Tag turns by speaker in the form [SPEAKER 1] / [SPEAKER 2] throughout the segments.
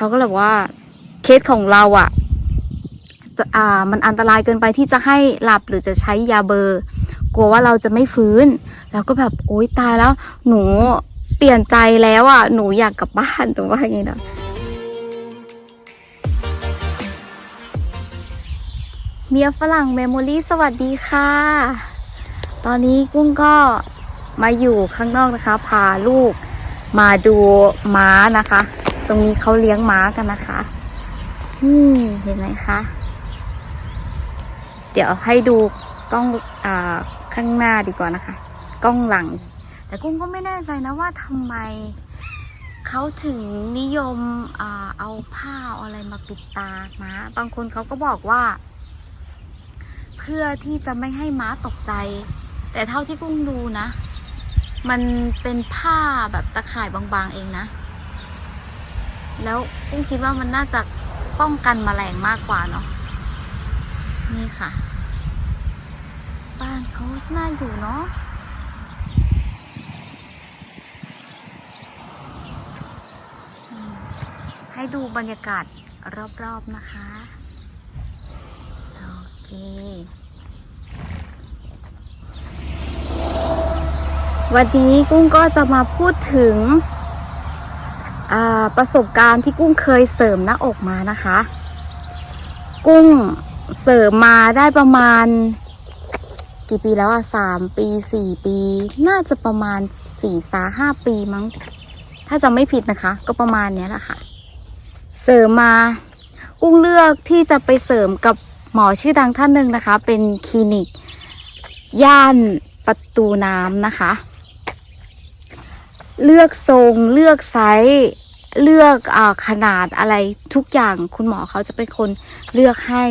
[SPEAKER 1] เขาก็เลยบว่าเคสของเราอะ่ะจะอ่ามันอันตรายเกินไปที่จะให้หลับหรือจะใช้ยาเบอร์กลัวว่าเราจะไม่ฟื้น แล้วก็แบบโอ๊ยตายแล้ว หนูเปลี่ยนใจแล้วอะ่ะหนูอยากกลับบ้านหนูว่าอย่างนี้นะเมียฝรั่งเมมโมรี่สวัสดีค่ะ ตอนนี้กุ้งก็มาอยู่ข้างนอกนะคะ พาลูกมาดูม้านะคะ ตรงนี้เขาเลี้ยงม้ากันนะคะ นี่เห็นไหมคะ เดี๋ยวให้ดูกล้องอข้างหน้าดีกว่านะคะ กล้องหลัง แต่กุ้งก็ไม่แน่ใจนะว่าทำไมเขาถึงนิยมอเอาผ้าอะไรมาปิดตาม้า บางคนเขาก็บอกว่า เพื่อที่จะไม่ให้ม้าตกใจ แต่เท่าที่กุ้งดูนะ มันเป็นผ้าแบบตะข่ายบางๆเองนะ แล้วกุ้งคิดว่ามันน่าจะป้องกันแมลงมากกว่าเนาะนี่ค่ะ บ้านเขาน่าอยู่เนาะให้ดูบรรยากาศรอบๆนะคะ โอเควันนี้กุ้งก็จะมาพูดถึง ประสบการณ์ที่กุ้งเคยเสริมหน้าอกมานะคะ กุ้งเสริมมาได้ประมาณ กี่ปีแล้วอะสามปีสี่ปี น่าจะประมาณสี่สาห้าปีมั้ง ถ้าจำไม่ผิดนะคะ ก็ประมาณเนี้ยแหละค่ะ เสริมมา กุ้งเลือกที่จะไปเสริมกับหมอชื่อดังท่านหนึ่งนะคะ เป็นคลินิก ย่านประตูน้ำนะคะ เลือกทรง เลือกไซส์เลือกอขนาดอะไรทุกอย่างคุณหมอเขาจะเป็นคนเลือกให้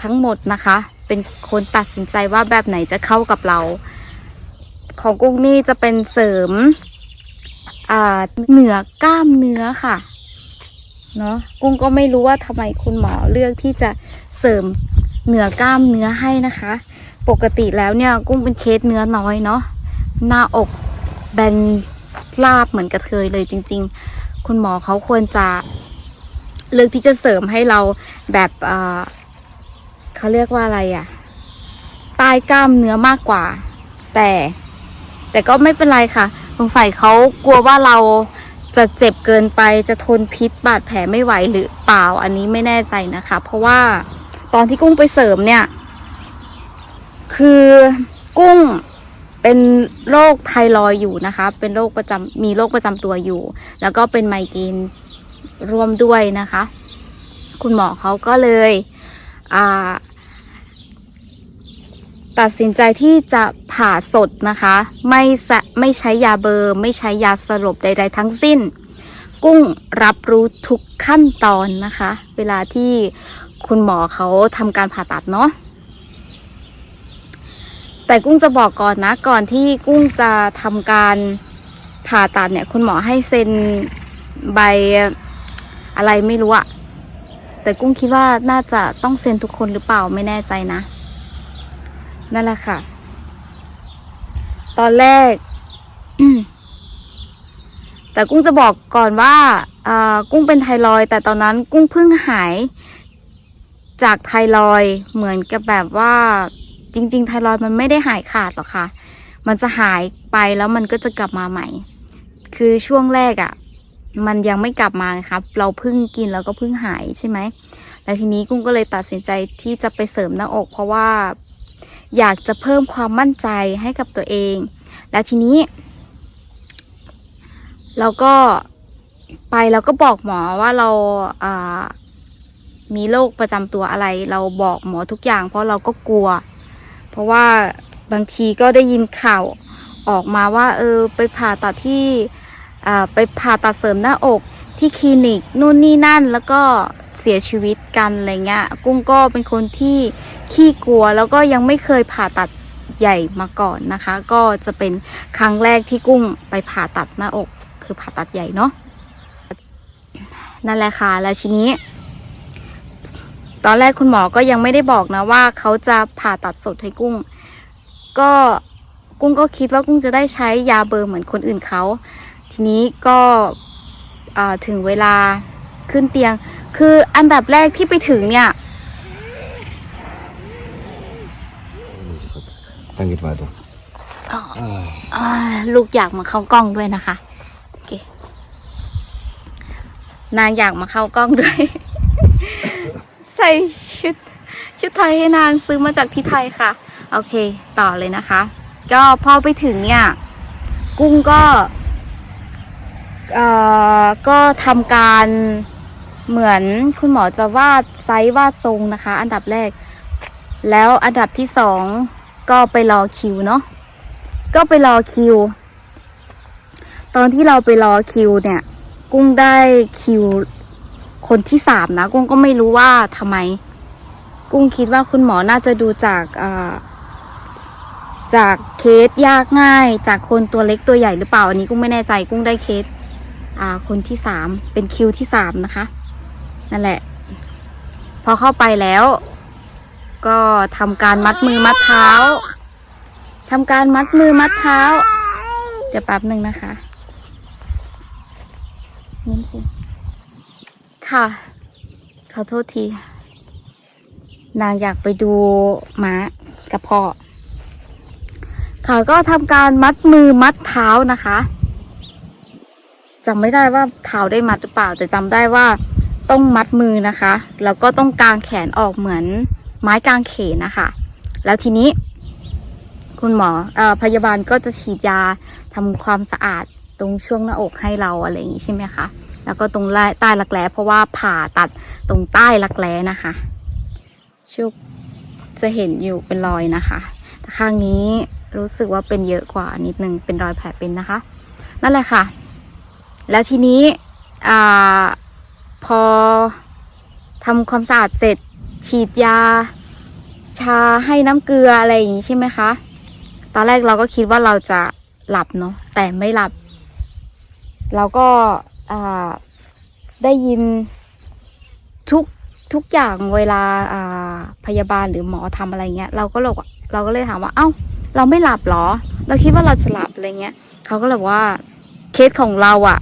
[SPEAKER 1] ทั้งหมดนะคะ เป็นคนตัดสินใจว่าแบบไหนจะเข้ากับเรา ของกุ้งนี่จะเป็นเสริมเหนือกล้ามเนื้อค่ะเนาะกุ้งก็ไม่รู้ว่าทำไมคุณหมอเลือกที่จะเสริมเหนือกล้ามเนื้อให้นะคะ ปกติแล้วเนี่ยกุ้งเป็นเคสเนื้อน้อยเนาะหน้าอกแบน ราบเหมือนกระเทยเลยจริง ๆ คุณหมอเขาควรจะเลือกที่จะเสริมให้เราแบบเเขาเรียกว่าอะไรอะใต้กล้ามเนื้อมากกว่า แต่ แต่ก็ไม่เป็นไรค่ะ สงสัยเขากลัวว่าเราจะเจ็บเกินไปจะทนพิษบาดแผลไม่ไหวหรือเปล่าอันนี้ไม่แน่ใจนะคะ เพราะว่าตอนที่กุ้งไปเสริมเนี่ย คือกุ้ง เป็นโรคไทรอยอยู่นะคะ เป็นโรคประจำมีโรคประจำตัวอยู่ แล้วก็เป็นไมเกรนร่วมด้วยนะคะ คุณหมอเขาก็เลยตัดสินใจที่จะผ่าสดนะคะ ไม่สะไม่ใช้ยาเบอร์ ไม่ใช้ยาสลบใด ๆ ทั้งสิ้น กุ้งรับรู้ทุกขั้นตอนนะคะ เวลาที่คุณหมอเขาทำการผ่าตัดเนาะ แต่กุ้งจะบอกก่อนนะ ก่อนที่กุ้งจะทำการผ่าตัดเนี่ย คุณหมอให้เซ็นใบอะไรไม่รู้อะแต่กุ้งคิดว่าน่าจะต้องเซ็นทุกคนหรือเปล่าไม่แน่ใจนะ นั่นแหละค่ะ ตอนแรก แต่กุ้งจะบอกก่อนว่าอ่ากุ้งเป็นไทรอยแต่ตอนนั้นกุ้งเพิ่งหายจากไทรอยเหมือนกับแบบว่า จริง ๆ ไทรอยด์มันไม่ได้หายขาดหรอกค่ะ มันจะหายไปแล้วมันก็จะกลับมาใหม่ คือช่วงแรกอะ่ะ มันยังไม่กลับมาครับ เราเพิ่งกินแล้วก็เพิ่งหายใช่ไหม แล้วทีนี้กุ้งก็เลยตัดสินใจที่จะไปเสริมหน้าอก เพราะว่าอยากจะเพิ่มความมั่นใจให้กับตัวเอง และทีนี้ เราก็ไปเราก็บอกหมอว่าเราามีโรคประจำตัวอะไร เราบอกหมอทุกอย่าง เพราะเราก็กลัว ราะว่าบางทีก็ได้ยินข่าวออกมาว่า เออ ไปผ่าตัดที่ไปผ่าตัดเสริมหน้าอกที่คลินิกนู่นนี่นั่นแล้วก็เสียชีวิตกันอะไรเงี้ย กุ้งก็เป็นคนที่ขี้กลัวแล้วก็ยังไม่เคยผ่าตัดใหญ่มาก่อนนะคะ ก็จะเป็นครั้งแรกที่กุ้งไปผ่าตัดหน้าอก คือผ่าตัดใหญ่เนาะนั่นแหละค่ะแล้วทีนี้ ตอนแรกคุณหมอก็ยังไม่ได้บอกนะว่าเขาจะผ่าตัดสดให้กุ้ง ก็กุ้งก็คิดว่ากุ้งจะได้ใช้ยาเบอร์เหมือนคนอื่นเขา ทีนี้ก็อ่าถึงเวลาขึ้นเตียง คืออันดับแรกที่ไปถึงเนี่ย
[SPEAKER 2] Tangit ba ito?
[SPEAKER 1] อ่าลูกอยากมาเข้ากล้องด้วยนะคะ โอเค นางอยากมาเข้ากล้องด้วย ใส่ชุดชุดไทยให้นางซื้อมาจากที่ไทยค่ะ โอเค ต่อเลยนะคะ ก็พอไปถึงเนี่ย กุ้งก็เอ่อก็ทำการเหมือนคุณหมอจะวาดไซส์วาดทรงนะคะ อันดับแรก แล้วอันดับที่สองก็ไปรอคิวเนาะก็ไปรอคิว ตอนที่เราไปรอคิวเนี่ย กุ้งได้คิว คนที่สามนะ กุ้งก็ไม่รู้ว่าทำไม กุ้งคิดว่าคุณหมอน่าจะดูจากอ่าจากเคสยากง่าย จากคนตัวเล็กตัวใหญ่หรือเปล่า อันนี้กุ้งไม่แน่ใจกุ้งได้เคสอ่าคนที่สามเป็นคิวที่สามนะคะ นั่นแหละ พอเข้าไปแล้ว ก็ทำการมัดมือมัดเท้าทำการมัดมือมัดเท้า เดี๋ยวแป๊บหนึ่งนะคะนี่สิ ค่ะ ขอโทษที นางอยากไปดูม้ากับพ่อค่ะก็ทำการมัดมือมัดเท้านะคะจำไม่ได้ว่าเท้าได้มัดหรือเปล่า แต่จำได้ว่าต้องมัดมือนะคะ แล้วก็ต้องกางแขนออกเหมือนไม้กางเขนนะคะ แล้วทีนี้ คุณหมออพยาบาลก็จะฉีดยาทำความสะอาดตรงช่วงหน้าอกให้เราอะไรอย่างงี้ใช่ไหมคะ แล้วก็ตรงใต้รักแร้เพราะว่าผ่าตัดตรงใต้รักแร้นะคะ ชุกจะเห็นอยู่เป็นรอยนะคะแต่ข้างนี้รู้สึกว่าเป็นเยอะกว่านิดนึงเป็นรอยแผลเป็นนะคะ นั่นแหละค่ะ แล้วทีนี้อพอทำความสะอาดเสร็จฉีดยา ชาให้น้ำเกลืออะไรอย่างนี้ใช่ไหมคะ ตอนแรกเราก็คิดว่าเราจะหลับเนาะแต่ไม่หลับ เราก็ ได้ยินทุกทุกอย่างเวลาพยาบาลหรือหมอทำอะไรเงี้ย เราก็เลยเราก็เลยถามว่า เอ้า เราไม่หลับเหรอ เราคิดว่าเราจะหลับอะไรเงี้ยเขาก็เลยบอกว่าเคสของเราอะ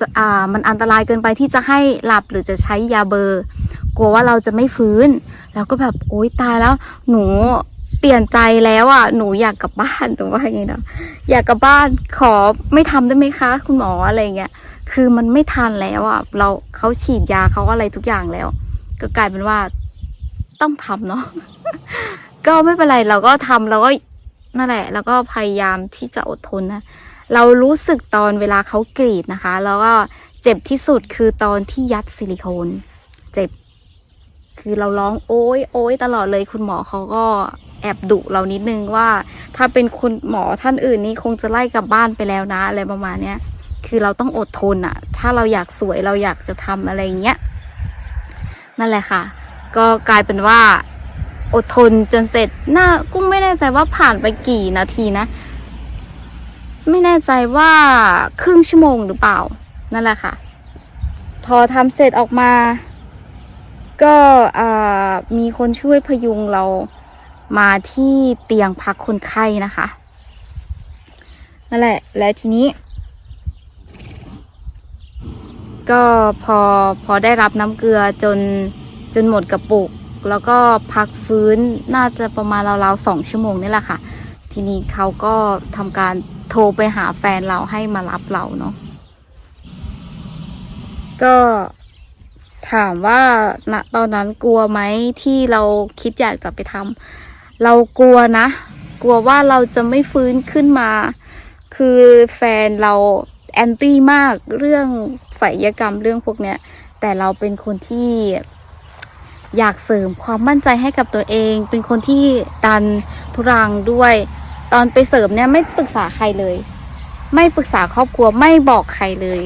[SPEAKER 1] จะอ่ามันอันตรายเกินไปที่จะให้หลับหรือจะใช้ยาเบอร์ กลัวว่าเราจะไม่ฟื้น แล้วก็แบบโอ๊ยตายแล้วหนู เปลี่ยนใจแล้วอะหนูอยากกลับบ้านหนูว่าอย่างนี้นะอยากกลับบ้านขอไม่ทำได้ไหมคะ คุณหมออะไรเงี้ยคือมันไม่ทันแล้วอะเราเขาฉีดยาเขาอะไรทุกอย่างแล้ว ก็กลายเป็นว่าต้องทำเนาะก็ไม่เป็นไรเราก็ทำเราก็นั่นแหละ แล้วก็พยายามที่จะอดทนนะเรารู้สึกตอนเวลาเขากรีดนะคะ แล้วก็เจ็บที่สุดคือตอนที่ยัดซิลิโคนเจ็บ คือเราร้องโอ๊ยโอ๊ยตลอดเลยคุณหมอเขาก็ แอบดุเรานิดนึงว่า ถ้าเป็นคุณหมอท่านอื่นนี่คงจะไล่กลับบ้านไปแล้วนะอะไรประมาณเนี้ยคือเราต้องอดทนอะถ้าเราอยากสวยเราอยากจะทำอะไรเงี้ยนั่นแหละค่ะ ก็กลายเป็นว่าอดทนจนเสร็จหน่ากุ้งไม่แน่ใจว่าผ่านไปกี่นาทีนะ ไม่แน่ใจว่าครึ่งชั่วโมงหรือเปล่า นั่นแหละค่ะ พอทำเสร็จออกมา ก็มีคนช่วยพยุงเรา มาที่เตียงพักคนไข้นะคะนั่นแหละ และทีนี้ ก็พอพอได้รับน้ำเกลือจนจนหมดกระปุก แล้วก็พักฟื้นน่าจะประมาณราวๆสองชั่วโมงนี่แหละค่ะ ทีนี้เขาก็ทำการโทรไปหาแฟนเราให้มารับเราเนาะก็ถามว่าณตอนนั้นกลัวไหมที่เราคิดอยากจะไปทำ เรากลัวนะ กลัวว่าเราจะไม่ฟื้นขึ้นมา คือแฟนเราแอนตี้มากเรื่องศิลยกรรมเรื่องพวกเนี้ย แต่เราเป็นคนที่อยากเสริมความมั่นใจให้กับตัวเอง เป็นคนที่ดันทุรังด้วย ตอนไปเสริมเนี่ยไม่ปรึกษาใครเลย ไม่ปรึกษาครอบครัวไม่บอกใครเลย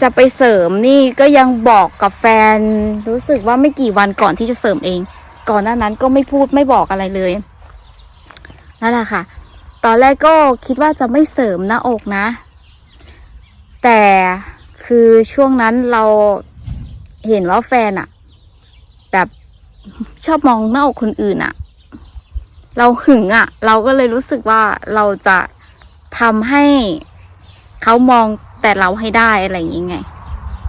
[SPEAKER 1] จะไปเสริมนี่ก็ยังบอกกับแฟน รู้สึกว่าไม่กี่วันก่อนที่จะเสริมเอง ก่อนหน้านั้นก็ไม่พูดไม่บอกอะไรเลยนั่นแหละค่ะ ตอนแรกก็คิดว่าจะไม่เสริมหน้าอกนะ แต่คือช่วงนั้นเราเห็นว่าแฟนอะแบบชอบมองหน้าอกคนอื่นอะเราหึงอะเราก็เลยรู้สึกว่าเราจะทำให้เขามองแต่เราให้ได้อะไรอย่างเงี้ไง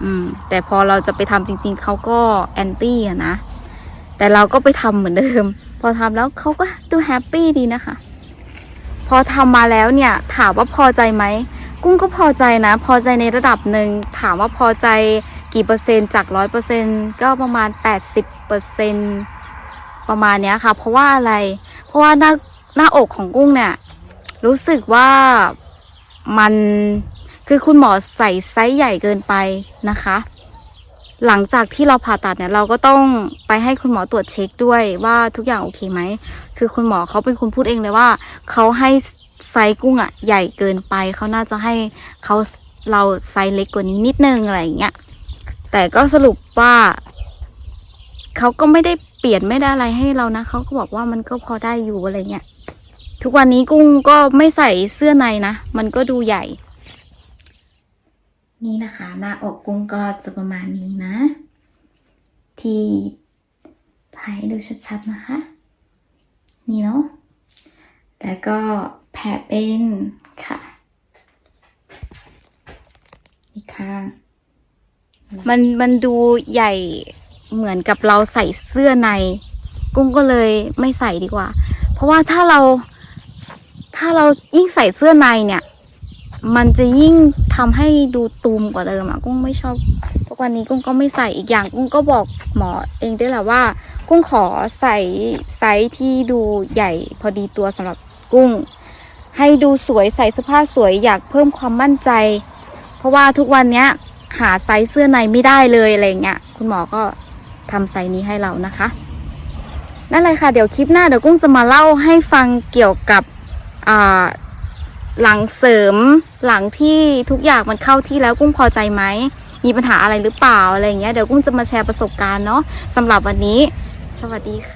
[SPEAKER 1] อืม แต่พอเราจะไปทำจริง ๆเขาก็แอนตี้อะนะ แต่เราก็ไปทำเหมือนเดิม พอทำแล้วเขาก็ดูแฮปปี้ดีนะคะ พอทำมาแล้วเนี่ยถามว่าพอใจไหมกุ้งก็พอใจนะ พอใจในระดับหนึ่งถามว่าพอใจกี่เปอร์เซ็นต์จากร้อยเปอร์เซ็นก็ประมาณแปดสิบเปอร์เซ็นประมาณเนี้ยค่ะ เพราะว่าอะไร เพราะว่าหน้าหน้าอกของกุ้งเนี่ยรู้สึกว่ามันคือคุณหมอใส่ไซส์ใหญ่เกินไปนะคะ หลังจากที่เราผ่าตัดเนี่ยเราก็ต้องไปให้คุณหมอตรวจเช็คด้วยว่าทุกอย่างโอเคไหม คือคุณหมอเขาเป็นคนพูดเองเลยว่าเขาให้ไซส์กุ้งอะใหญ่เกินไป เขาน่าจะให้เขาเราไซส์เล็กกว่านี้นิดนึงอะไรอย่างเงี้ย แต่ก็สรุปว่าเขาก็ไม่ได้เปลี่ยนไม่ได้อะไรให้เรานะเขาก็บอกว่ามันก็พอได้อยู่อะไรเงี้ย ทุกวันนี้กุ้งก็ไม่ใส่เสื้อในนะ มันก็ดูใหญ่ นี่นะคะ หน้าอกกุ้งก็จะประมาณนี้นะ ที่ถ่ายดูชัดๆนะคะ นี่เนาะแล้วก็แผลเป็นค่ะอีกข้างมันมันดูใหญ่เหมือนกับเราใส่เสื้อใน กุ้งก็เลยไม่ใส่ดีกว่า เพราะว่าถ้าเรา ถ้าเรายิ่งใส่เสื้อในเนี่ย มันจะยิ่งทำให้ดูตูมกว่าเดิมอะกุ้งไม่ชอบทุกวันนี้กุ้งก็ไม่ใส่อีกอย่างกุ้งก็บอกหมอเองด้วยแหละว่า กุ้งขอใส่ไซส์ที่ดูใหญ่พอดีตัวสำหรับกุ้ง ให้ดูสวยใส่เสื้อผ้าสวยอยากเพิ่มความมั่นใจ เพราะว่าทุกวันเนี้ยหาไซส์เสื้อในไม่ได้เลยอะไรเงี้ยคุณหมอก็ทำไซส์นี้ให้เรานะคะนั่นเลยค่ะเดี๋ยวคลิปหน้าเดี๋ยวกุ้งจะมาเล่าให้ฟังเกี่ยวกับอ่า หลังเสริมหลังที่ทุกอย่างมันเข้าที่แล้วกุ้งพอใจไหมมีปัญหาอะไรหรือเปล่าอะไรเงี้ยเดี๋ยวกุ้งจะมาแชร์ประสบการณ์เนาะสำหรับวันนี้ สวัสดีค่ะ